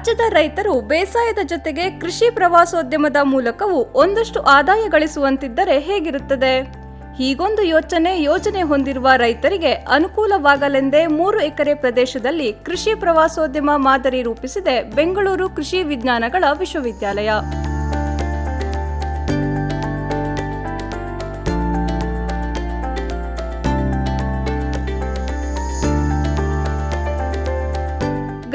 ರಾಜ್ಯದ ರೈತರು ಬೇಸಾಯದ ಜೊತೆಗೆ ಕೃಷಿ ಪ್ರವಾಸೋದ್ಯಮದ ಮೂಲಕವೂ ಒಂದಷ್ಟು ಆದಾಯ ಗಳಿಸುವಂತಿದ್ದರೆ ಹೇಗಿರುತ್ತದೆ? ಹೀಗೊಂದು ಯೋಚನೆ, ಯೋಜನೆ ಹೊಂದಿರುವ ರೈತರಿಗೆ ಅನುಕೂಲವಾಗಲೆಂದೇ ಮೂರು ಎಕರೆ ಪ್ರದೇಶದಲ್ಲಿ ಕೃಷಿ ಪ್ರವಾಸೋದ್ಯಮ ಮಾದರಿ ರೂಪಿಸಿದೆ ಬೆಂಗಳೂರು ಕೃಷಿ ವಿಜ್ಞಾನಗಳ ವಿಶ್ವವಿದ್ಯಾಲಯ.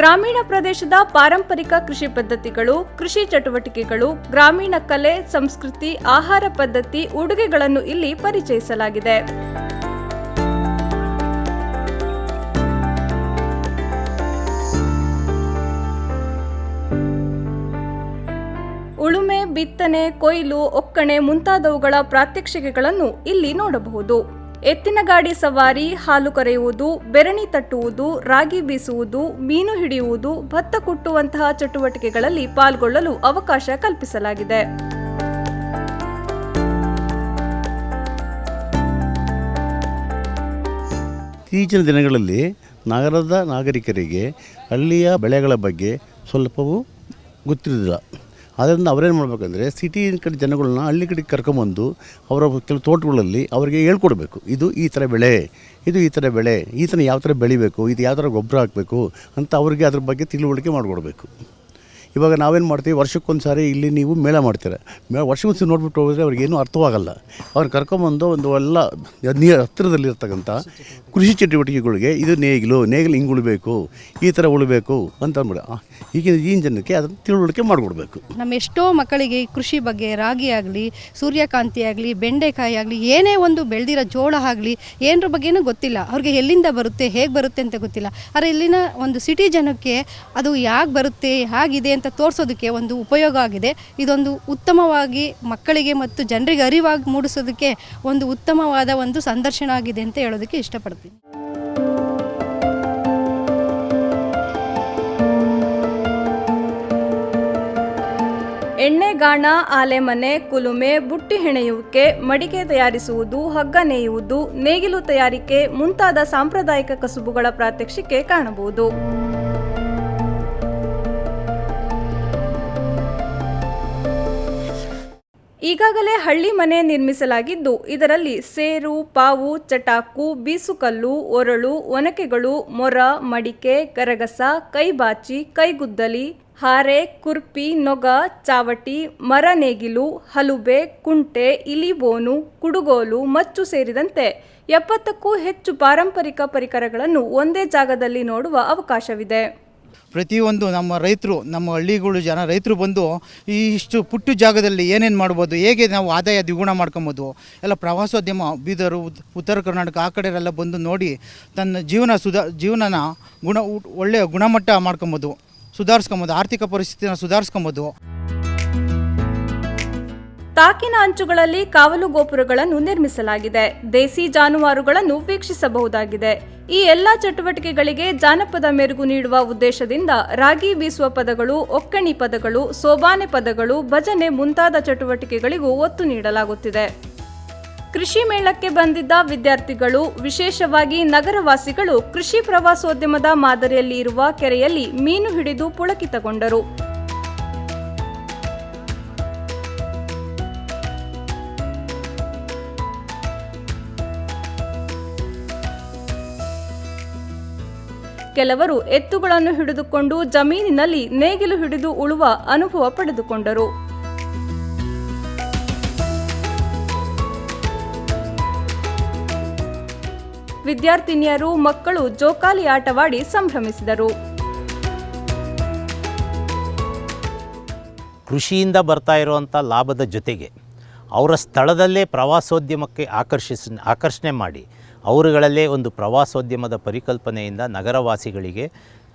ಗ್ರಾಮೀಣ ಪ್ರದೇಶದ ಪಾರಂಪರಿಕ ಕೃಷಿ ಪದ್ಧತಿಗಳು, ಕೃಷಿ ಚಟುವಟಿಕೆಗಳು, ಗ್ರಾಮೀಣ ಕಲೆ, ಸಂಸ್ಕೃತಿ, ಆಹಾರ ಪದ್ಧತಿ, ಉಡುಗೆಗಳನ್ನು ಇಲ್ಲಿ ಪರಿಚಯಿಸಲಾಗಿದೆ. ಉಳುಮೆ, ಬಿತ್ತನೆ, ಕೊಯ್ಲು, ಒಕ್ಕಣೆ ಮುಂತಾದವುಗಳ ಪ್ರಾತ್ಯಕ್ಷಿಕೆಗಳನ್ನು ಇಲ್ಲಿ ನೋಡಬಹುದು. ಎತ್ತಿನ ಗಾಡಿ ಸವಾರಿ, ಹಾಲು ಕರೆಯುವುದು, ಬೆರಣಿ ತಟ್ಟುವುದು, ರಾಗಿ ಬೀಸುವುದು, ಮೀನು ಹಿಡಿಯುವುದು, ಭತ್ತ ಕುಟ್ಟುವಂತಹ ಚಟುವಟಿಕೆಗಳಲ್ಲಿ ಪಾಲ್ಗೊಳ್ಳಲು ಅವಕಾಶ ಕಲ್ಪಿಸಲಾಗಿದೆ. ಇತ್ತೀಚಿನ ದಿನಗಳಲ್ಲಿ ನಗರದ ನಾಗರಿಕರಿಗೆ ಹಳ್ಳಿಯ ಬೆಳೆಗಳ ಬಗ್ಗೆ ಸ್ವಲ್ಪವೂ ಗೊತ್ತಿರೋದಿಲ್ಲ ಆದ್ದರಿಂದ ಅವರೇನು ಮಾಡಬೇಕಂದ್ರೆ ಸಿಟಿ ಕಡೆ ಜನಗಳನ್ನ ಹಳ್ಳಿ ಕಡೆ ಕರ್ಕೊಂಬಂದು ಅವರ ಕೆಲವು ತೋಟಗಳಲ್ಲಿ ಅವರಿಗೆ ಹೇಳ್ಕೊಡ್ಬೇಕು. ಇದು ಈ ಥರ ಬೆಳೆ, ಇದು ಈ ಥರ ಬೆಳೆ, ಈ ಥರ ಯಾವ ಥರ ಬೆಳಿಬೇಕು, ಇದು ಯಾವ ಥರ ಗೊಬ್ಬರ ಹಾಕಬೇಕು ಅಂತ ಅವರಿಗೆ ಅದ್ರ ಬಗ್ಗೆ ತಿಳುವಳಿಕೆ ಮಾಡಿಕೊಡ್ಬೇಕು. ಇವಾಗ ನಾವೇನು ಮಾಡ್ತೀವಿ? ವರ್ಷಕ್ಕೊಂದು ಸಾರಿ ಇಲ್ಲಿ ನೀವು ಮೇಳ ಮಾಡ್ತೀರ. ಮೇಳ ವರ್ಷಕ್ಕೊಂದು ಸರಿ ನೋಡ್ಬಿಟ್ಟು ಹೋದರೆ ಅವ್ರಿಗೆ ಏನೂ ಅರ್ಥವಾಗಲ್ಲ. ಅವ್ರು ಕರ್ಕೊಂಬಂದು ಒಂದು ಎಲ್ಲ ನೀರು ಹತ್ತಿರದಲ್ಲಿರ್ತಕ್ಕಂಥ ಕೃಷಿ ಚಟುವಟಿಕೆಗಳಿಗೆ ಇದು ನೇಗಿಲು ನೇಗಿಲು ಹಿಂಗೆ ಉಳಬೇಕು, ಈ ಥರ ಉಳಬೇಕು ಅಂತ ಅಂದ್ಬಿಡ. ಈಗಿನ ಈಗಿನ ಜನಕ್ಕೆ ಅದನ್ನು ತಿಳುವಳಿಕೆ ಮಾಡಿಕೊಡ್ಬೇಕು. ನಮ್ಮ ಎಷ್ಟೋ ಮಕ್ಕಳಿಗೆ ಕೃಷಿ ಬಗ್ಗೆ ರಾಗಿ ಆಗಲಿ, ಸೂರ್ಯಕಾಂತಿ ಆಗಲಿ, ಬೆಂಡೆಕಾಯಿ ಆಗಲಿ, ಏನೇ ಒಂದು ಬೆಳೆದಿರೋ ಜೋಳ ಆಗಲಿ, ಏನರ ಬಗ್ಗೆನೂ ಗೊತ್ತಿಲ್ಲ. ಅವ್ರಿಗೆ ಎಲ್ಲಿಂದ ಬರುತ್ತೆ, ಹೇಗೆ ಬರುತ್ತೆ ಅಂತ ಗೊತ್ತಿಲ್ಲ. ಆದರೆ ಇಲ್ಲಿನ ಒಂದು ಸಿಟಿ ಜನಕ್ಕೆ ಅದು ಯಾಕೆ ಬರುತ್ತೆ, ಹೇಗಿದೆ ಅಂತ ತೋರಿಸೋದಕ್ಕೆ ಒಂದು ಉಪಯೋಗ ಆಗಿದೆ. ಇದೊಂದು ಉತ್ತಮವಾಗಿ ಮಕ್ಕಳಿಗೆ ಮತ್ತು ಜನರಿಗೆ ಅರಿವಾಗಿ ಮೂಡಿಸೋದಕ್ಕೆ ಒಂದು ಉತ್ತಮವಾದ ಒಂದು ಸಂದರ್ಶನ ಆಗಿದೆ ಅಂತ ಹೇಳೋದಕ್ಕೆ ಇಷ್ಟಪಡ್ತೀನಿ. ಎಣ್ಣೆಗಾಣ ಆಲೆಮನೆ ಕುಲುಮೆ, ಬುಟ್ಟಿ ಹೆಣೆಯುವಿಕೆ, ಮಡಿಕೆ ತಯಾರಿಸುವುದು, ಹಗ್ಗ ನೇಯುವುದು, ನೇಗಿಲು ತಯಾರಿಕೆ ಮುಂತಾದ ಸಾಂಪ್ರದಾಯಿಕ ಕಸುಬುಗಳ ಪ್ರಾತ್ಯಕ್ಷಿಕೆ ಕಾಣಬಹುದು. ಈಗಾಗಲೇ ಹಳ್ಳಿ ಮನೆ ನಿರ್ಮಿಸಲಾಗಿದ್ದು, ಇದರಲ್ಲಿ ಸೇರು, ಪಾವು, ಚಟಾಕು, ಬೀಸುಕಲ್ಲು, ಒರಳು, ಒನಕೆಗಳು, ಮೊರ, ಮಡಿಕೆ, ಕರಗಸ, ಕೈಬಾಚಿ, ಕೈಗುದ್ದಲಿ, ಹಾರೆ, ಕುರ್ಪಿ, ನೊಗ, ಚಾವಟಿ, ಮರ ನೇಗಿಲು, ಹಲುಬೆ, ಕುಂಟೆ, ಇಲಿಬೋನು, ಕುಡುಗೋಲು, ಮಚ್ಚು ಸೇರಿದಂತೆ ಎಪ್ಪತ್ತಕ್ಕೂ ಹೆಚ್ಚು ಪಾರಂಪರಿಕ ಪರಿಕರಗಳನ್ನು ಒಂದೇ ಜಾಗದಲ್ಲಿ ನೋಡುವ ಅವಕಾಶವಿದೆ. ಪ್ರತಿಯೊಂದು ನಮ್ಮ ರೈತರು, ನಮ್ಮ ಹಳ್ಳಿಗಳು ಜನ ರೈತರು ಬಂದು ಈ ಇಷ್ಟು ಪುಟ್ಟು ಜಾಗದಲ್ಲಿ ಏನೇನು ಮಾಡ್ಬೋದು, ಹೇಗೆ ನಾವು ಆದಾಯ ದ್ವಿಗುಣ ಮಾಡ್ಕೊಬೋದು, ಎಲ್ಲ ಪ್ರವಾಸೋದ್ಯಮ ಬೀದರು, ಉತ್ತರ ಕರ್ನಾಟಕ ಆ ಕಡೆಯವರೆಲ್ಲ ಬಂದು ನೋಡಿ ತನ್ನ ಜೀವನ ಸುಧಾ, ಜೀವನನ ಗುಣ, ಒಳ್ಳೆಯ ಗುಣಮಟ್ಟ ಮಾಡ್ಕೊಬೋದು, ಸುಧಾರಿಸ್ಕೊಬೋದು, ಆರ್ಥಿಕ ಪರಿಸ್ಥಿತಿನ ಸುಧಾರಿಸ್ಕೊಬೋದು. ತಾಕಿನ ಅಂಚುಗಳಲ್ಲಿ ಕಾವಲು ಗೋಪುರಗಳನ್ನು ನಿರ್ಮಿಸಲಾಗಿದೆ. ದೇಸಿ ಜಾನುವಾರುಗಳನ್ನು ವೀಕ್ಷಿಸಬಹುದಾಗಿದೆ. ಈ ಎಲ್ಲಾ ಚಟುವಟಿಕೆಗಳಿಗೆ ಜಾನಪದ ಮೆರುಗು ನೀಡುವ ಉದ್ದೇಶದಿಂದ ರಾಗಿ ಬೀಸುವ ಪದಗಳು, ಒಕ್ಕಣಿ ಪದಗಳು, ಸೋಬಾನೆ ಪದಗಳು, ಭಜನೆ ಮುಂತಾದ ಚಟುವಟಿಕೆಗಳಿಗೂ ಒತ್ತು ನೀಡಲಾಗುತ್ತಿದೆ. ಕೃಷಿ ಮೇಳಕ್ಕೆ ಬಂದಿದ್ದ ವಿದ್ಯಾರ್ಥಿಗಳು, ವಿಶೇಷವಾಗಿ ನಗರವಾಸಿಗಳು ಕೃಷಿ ಪ್ರವಾಸೋದ್ಯಮದ ಮಾದರಿಯಲ್ಲಿ ಇರುವ ಕೆರೆಯಲ್ಲಿ ಮೀನು ಹಿಡಿದು ಪುಳಕಿತಗೊಂಡರು. ಕೆಲವರು ಎತ್ತುಗಳನ್ನು ಹಿಡಿದುಕೊಂಡು ಜಮೀನಿನಲ್ಲಿ ನೇಗಿಲು ಹಿಡಿದು ಉಳುವ ಅನುಭವ ಪಡೆದುಕೊಂಡರು. ವಿದ್ಯಾರ್ಥಿನಿಯರು, ಮಕ್ಕಳು ಜೋಕಾಲಿ ಆಟವಾಡಿ ಸಂಭ್ರಮಿಸಿದರು. ಕೃಷಿಯಿಂದ ಬರ್ತಾ ಇರುವಂಥ ಲಾಭದ ಜೊತೆಗೆ ಅವರ ಸ್ಥಳದಲ್ಲೇ ಪ್ರವಾಸೋದ್ಯಮಕ್ಕೆ ಆಕರ್ಷಿಸ್, ಆಕರ್ಷಣೆ ಮಾಡಿ ಅವರುಗಳಲ್ಲೇ ಒಂದು ಪ್ರವಾಸೋದ್ಯಮದ ಪರಿಕಲ್ಪನೆಯಿಂದ ನಗರವಾಸಿಗಳಿಗೆ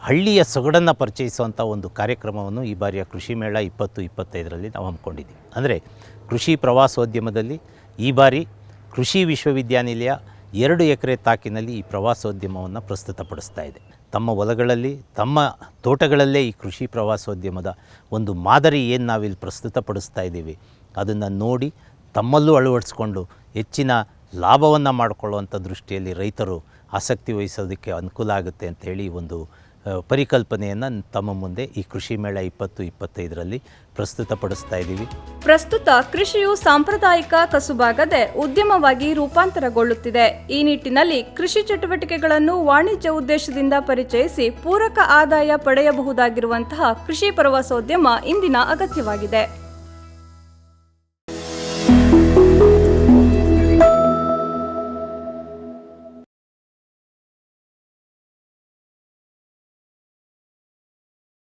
ಹಳ್ಳಿಯ ಸೊಗಡನ್ನು ಪರಿಚಯಿಸುವಂಥ ಒಂದು ಕಾರ್ಯಕ್ರಮವನ್ನು ಈ ಬಾರಿಯ ಕೃಷಿ ಮೇಳ ಇಪ್ಪತ್ತು ಇಪ್ಪತ್ತೈದರಲ್ಲಿ ನಾವು ಹಮ್ಮಿಕೊಂಡಿದ್ದೀವಿ. ಅಂದರೆ ಕೃಷಿ ಪ್ರವಾಸೋದ್ಯಮದಲ್ಲಿ ಈ ಬಾರಿ ಕೃಷಿ ವಿಶ್ವವಿದ್ಯಾನಿಲಯ ಎರಡು ಎಕರೆ ತಾಕಿನಲ್ಲಿ ಈ ಪ್ರವಾಸೋದ್ಯಮವನ್ನು ಪ್ರಸ್ತುತಪಡಿಸ್ತಾ ಇದೆ. ತಮ್ಮ ಹೊಲಗಳಲ್ಲಿ, ತಮ್ಮ ತೋಟಗಳಲ್ಲೇ ಈ ಕೃಷಿ ಪ್ರವಾಸೋದ್ಯಮದ ಒಂದು ಮಾದರಿ ಏನು ನಾವಿಲ್ಲಿ ಪ್ರಸ್ತುತಪಡಿಸ್ತಾ ಇದ್ದೀವಿ, ಅದನ್ನು ನೋಡಿ ತಮ್ಮಲ್ಲೂ ಅಳವಡಿಸ್ಕೊಂಡು ಹೆಚ್ಚಿನ ಲಾಭವನ್ನು ಮಾಡಿಕೊಳ್ಳುವಂಥ ದೃಷ್ಟಿಯಲ್ಲಿ ರೈತರು ಆಸಕ್ತಿ ವಹಿಸೋದಕ್ಕೆ ಅನುಕೂಲ ಆಗುತ್ತೆ ಅಂಥೇಳಿ ಒಂದು ಪರಿಕಲ್ಪನೆಯನ್ನು ತಮ್ಮ ಮುಂದೆ ಈ ಕೃಷಿ ಮೇಳ ಇಪ್ಪತ್ತು ಇಪ್ಪತ್ತೈದರಲ್ಲಿ ಪ್ರಸ್ತುತಪಡಿಸ್ತಾ ಇದ್ದೀವಿ. ಪ್ರಸ್ತುತ ಕೃಷಿಯು ಸಾಂಪ್ರದಾಯಿಕ ಕಸುಬಾಗದೆ ಉದ್ಯಮವಾಗಿ ರೂಪಾಂತರಗೊಳ್ಳುತ್ತಿದೆ. ಈ ನಿಟ್ಟಿನಲ್ಲಿ ಕೃಷಿ ಚಟುವಟಿಕೆಗಳನ್ನು ವಾಣಿಜ್ಯ ಉದ್ದೇಶದಿಂದ ಪರಿಚಯಿಸಿ ಪೂರಕ ಆದಾಯ ಪಡೆಯಬಹುದಾಗಿರುವಂತಹ ಕೃಷಿ ಪ್ರವಾಸೋದ್ಯಮ ಇಂದಿನ ಅಗತ್ಯವಾಗಿದೆ.